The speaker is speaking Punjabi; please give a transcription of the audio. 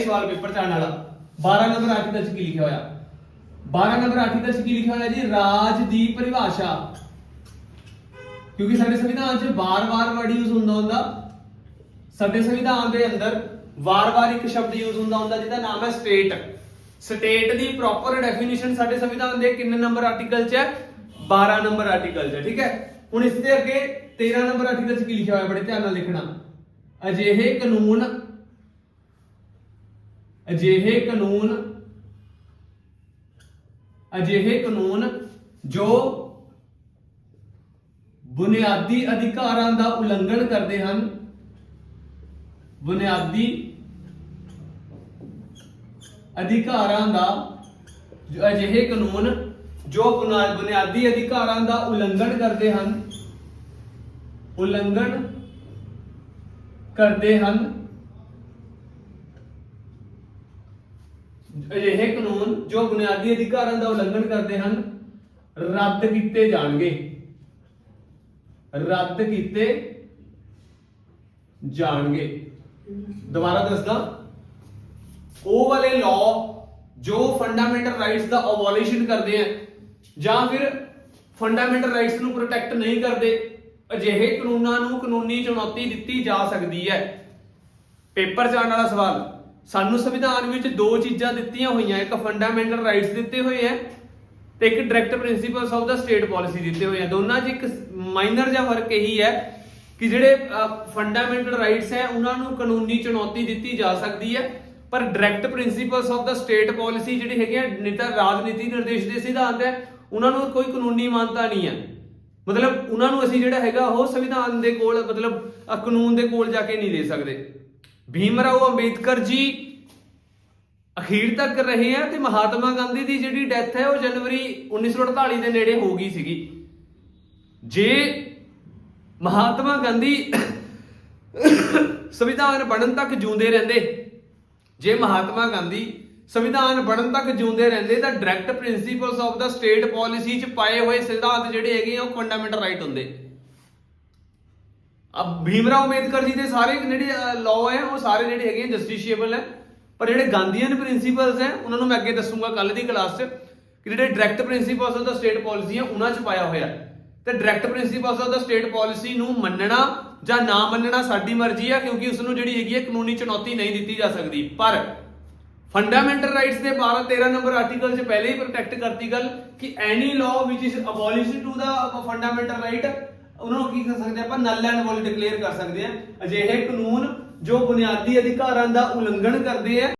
ਸਵਾਲ ਪੇਪਰ ਚ ਆਉਣ ਵਾਲਾ। 12 ਨੰਬਰ ਆਰਟੀਕਲ ਚ ਕੀ ਲਿਖਿਆ ਹੋਇਆ? 12 ਨੰਬਰ ਆਰਟੀਕਲ ਚ ਕੀ ਲਿਖਿਆ ਹੋਇਆ ਜੀ? ਰਾਜ ਦੀ ਪਰਿਭਾਸ਼ਾ। ਕਿਉਂਕਿ ਸਾਡੇ ਸੰਵਿਧਾਨ 'ਚ ਵਾਰ-ਵਾਰ ਵਰਡ ਯੂਜ਼ ਹੁੰਦਾ ਹੁੰਦਾ। ਸਾਡੇ ਸੰਵਿਧਾਨ ਦੇ ਅੰਦਰ ਵਾਰ-ਵਾਰ ਇੱਕ ਸ਼ਬਦ ਯੂਜ਼ ਹੁੰਦਾ ਹੁੰਦਾ, ਜਿਹਦਾ ਨਾਮ ਹੈ ਸਟੇਟ ਸਟੇਟ ਦੀ ਪ੍ਰੋਪਰ ਡੈਫੀਨੇਸ਼ਨ ਸਾਡੇ ਸੰਵਿਧਾਨ ਦੇ ਕਿੰਨੇ ਨੰਬਰ ਆਰਟੀਕਲ 'ਚ ਹੈ? 12 ਨੰਬਰ ਆਰਟੀਕਲ 'ਚ ਠੀਕ ਹੈ? ਹੁਣ ਇਸ ਦੇ ਅੱਗੇ 13 ਨੰਬਰ ਆਰਟੀਕਲ 'ਚ ਕੀ ਲਿਖਿਆ ਹੋਇਆ? ਬੜੇ ਧਿਆਨ ਨਾਲ ਲਿਖਣਾ। ਅਜਿਹੇ ਕਾਨੂੰਨ ਅਜਿਹੇ ਕਾਨੂੰਨ ਅਜਿਹੇ ਕਾਨੂੰਨ ਜੋ ਬੁਨਿਆਦੀ ਅਧਿਕਾਰਾਂ ਦਾ ਉਲੰਘਣ ਕਰਦੇ ਹਨ, ਬੁਨਿਆਦੀ ਅਧਿਕਾਰਾਂ ਦਾ, ਅਜਿਹੇ ਕਾਨੂੰਨ ਜੋ ਬੁਨਿਆਦੀ ਅਧਿਕਾਰਾਂ ਦਾ ਉਲੰਘਣ ਕਰਦੇ ਹਨ, ਉਲੰਘਣ ਕਰਦੇ ਹਨ ਅਜਿਹੇ ਕਾਨੂੰਨ ਜੋ ਬੁਨਿਆਦੀ ਅਧਿਕਾਰਾਂ ਦਾ ਉਲੰਘਣ ਕਰਦੇ ਹਨ, ਰੱਦ ਕੀਤੇ ਜਾਣਗੇ। ਰੱਦ ਕੀਤੇ ਜਾਣਗੇ। ਦੁਬਾਰਾ ਦੱਸਦਾ, ਉਹ ਵਾਲੇ ਲਾਅ ਜੋ ਫੰਡਾਮੈਂਟਲ ਰਾਈਟਸ ਦਾ ਅਬੋਲਿਸ਼ਨ ਕਰਦੇ ਆ, ਜਾਂ ਫਿਰ ਫੰਡਾਮੈਂਟਲ ਰਾਈਟਸ ਨੂੰ ਪ੍ਰੋਟੈਕਟ ਨਹੀਂ ਕਰਦੇ, ਅਜਿਹੇ ਕਾਨੂੰਨਾਂ ਨੂੰ ਕਾਨੂੰਨੀ ਚੁਣੌਤੀ ਦਿੱਤੀ ਜਾ ਸਕਦੀ ਹੈ। ਪੇਪਰ ਜਾਣ ਵਾਲਾ ਸਵਾਲ। ਸਾਨੂੰ ਸੰਵਿਧਾਨ ਵਿੱਚ ਦੋ ਚੀਜ਼ਾਂ ਦਿੱਤੀਆਂ ਹੋਈਆਂ, ਇੱਕ ਫੰਡਾਮੈਂਟਲ ਰਾਈਟਸ ਦਿੱਤੇ ਹੋਏ ਆ ਤੇ ਇੱਕ directive principles of the state policy ਦਿੱਤੇ ਹੋਏ ਆ। ਦੋਨਾਂ 'ਚ ਇੱਕ ਮਾਈਨਰ ਜਿਹਾ ਫ਼ਰਕ ਇਹੀ ਹੈ ਕਿ ਜਿਹੜੇ ਫੰਡਾਮੈਂਟਲ ਰਾਈਟਸ ਹੈ, ਉਹਨਾਂ ਨੂੰ ਕਾਨੂੰਨੀ ਚੁਣੌਤੀ ਦਿੱਤੀ ਜਾ ਸਕਦੀ ਹੈ, ਪਰ directive principles of the state policy ਜਿਹੜੀ ਹੈਗੀ ਹੈ ਨੇਤਾ ਰਾਜਨੀਤੀ ਨਿਰਦੇਸ਼ ਦੇ ਸਿਧਾਂਤ ਹੈ, ਉਹਨਾਂ ਨੂੰ ਕੋਈ ਕਾਨੂੰਨੀ ਮਾਨਤਾ ਨਹੀਂ ਹੈ। ਮਤਲਬ ਉਹਨਾਂ ਨੂੰ ਅਸੀਂ ਜਿਹੜਾ ਹੈਗਾ ਉਹ ਸੰਵਿਧਾਨ ਦੇ ਕੋਲ, ਮਤਲਬ ਕਾਨੂੰਨ ਦੇ ਕੋਲ ਜਾ ਕੇ ਨਹੀਂ ਦੇ ਸਕਦੇ। ਭੀਮ ਰਾਓ ਅੰਬੇਦਕਰ ਜੀ ਅਖੀਰ ਤੱਕ ਰਹੇ ਆ ਤੇ ਮਹਾਤਮਾ ਗਾਂਧੀ ਦੀ ਜਿਹੜੀ ਡੈਥ ਹੈ ਉਹ ਜਨਵਰੀ 1948 ਦੇ ਨੇੜੇ ਹੋ ਗਈ ਸੀਗੀ। ਜੇ ਮਹਾਤਮਾ ਗਾਂਧੀ ਸੰਵਿਧਾਨ ਬਣਨ ਤੱਕ ਜਿਉਂਦੇ ਰਹਿੰਦੇ, ਜੇ ਮਹਾਤਮਾ ਗਾਂਧੀ ਸੰਵਿਧਾਨ ਬਣਨ ਤੱਕ ਜਿਉਂਦੇ ਰਹਿੰਦੇ ਤਾਂ directive principles of the state policy ਚ ਪਾਏ ਹੋਏ ਸਿਧਾਂਤ ਜਿਹੜੇ ਹੈਗੇ ਆ ਉਹ ਫੰਡਾਮੈਂਟਲ ਰਾਈਟ ਹੁੰਦੇ। ਅਬ ਭੀਮਰਾਓ ਅੰਬੇਦਕਰ ਜੀ ਦੇ ਸਾਰੇ ਜਿਹੜੇ ਲਾਅ ਹੈ, ਉਹ ਸਾਰੇ ਜਿਹੜੇ ਹੈਗੇ ਜਸਟੀਸ਼ੀਏਬਲ ਹੈ ਪਰ ਜਿਹੜੇ ਗਾਂਧੀਅਨ ਪ੍ਰਿੰਸੀਪਲਸ ਹੈ, ਉਹਨਾਂ ਨੂੰ ਮੈਂ ਅੱਗੇ ਦੱਸੂਗਾ ਕੱਲ ਦੀ ਕਲਾਸ 'ਚ ਕਿ ਜਿਹੜੇ directive principles of the state policy ਹੈ, ਉਹਨਾਂ 'ਚ ਪਾਇਆ ਹੋਇਆ ਹੈ। ਤੇ directive principles of the state policy ਨੂੰ ਮੰਨਣਾ ਜਾਂ ਨਾ ਮੰਨਣਾ ਸਾਡੀ ਮਰਜ਼ੀ ਹੈ, ਕਿਉਂਕਿ ਉਸ ਨੂੰ ਜਿਹੜੀ ਹੈਗੀ ਹੈ, ਕਾਨੂੰਨੀ ਚੁਣੌਤੀ ਨਹੀਂ ਦਿੱਤੀ ਜਾ ਸਕਦੀ ਪਰ ਫੰਡਾਮੈਂਟਲ ਰਾਈਟਸ ਦੇ 12 13 ਨੰਬਰ ਆਰਟੀਕਲ 'ਚ ਪਹਿਲੇ ਹੀ ਪ੍ਰੋਟੈਕਟ ਕਰਤੀ ਗੱਲ ਕਿ any law which is abolition to the fundamental right ਉਹਨਾਂ ਨੂੰ ਕੀ ਕਰ ਸਕਦੇ ਆਪਾਂ ਨਲ ਐਂਡ ਵੋਲਿਡ ਡਿਕਲੇਅਰ ਕਰ ਸਕਦੇ ਆ। ਅਜਿਹੇ ਕਾਨੂੰਨ ਜੋ ਬੁਨਿਆਦੀ ਅਧਿਕਾਰਾਂ ਦਾ ਉਲੰਘਣ ਕਰਦੇ ਆ।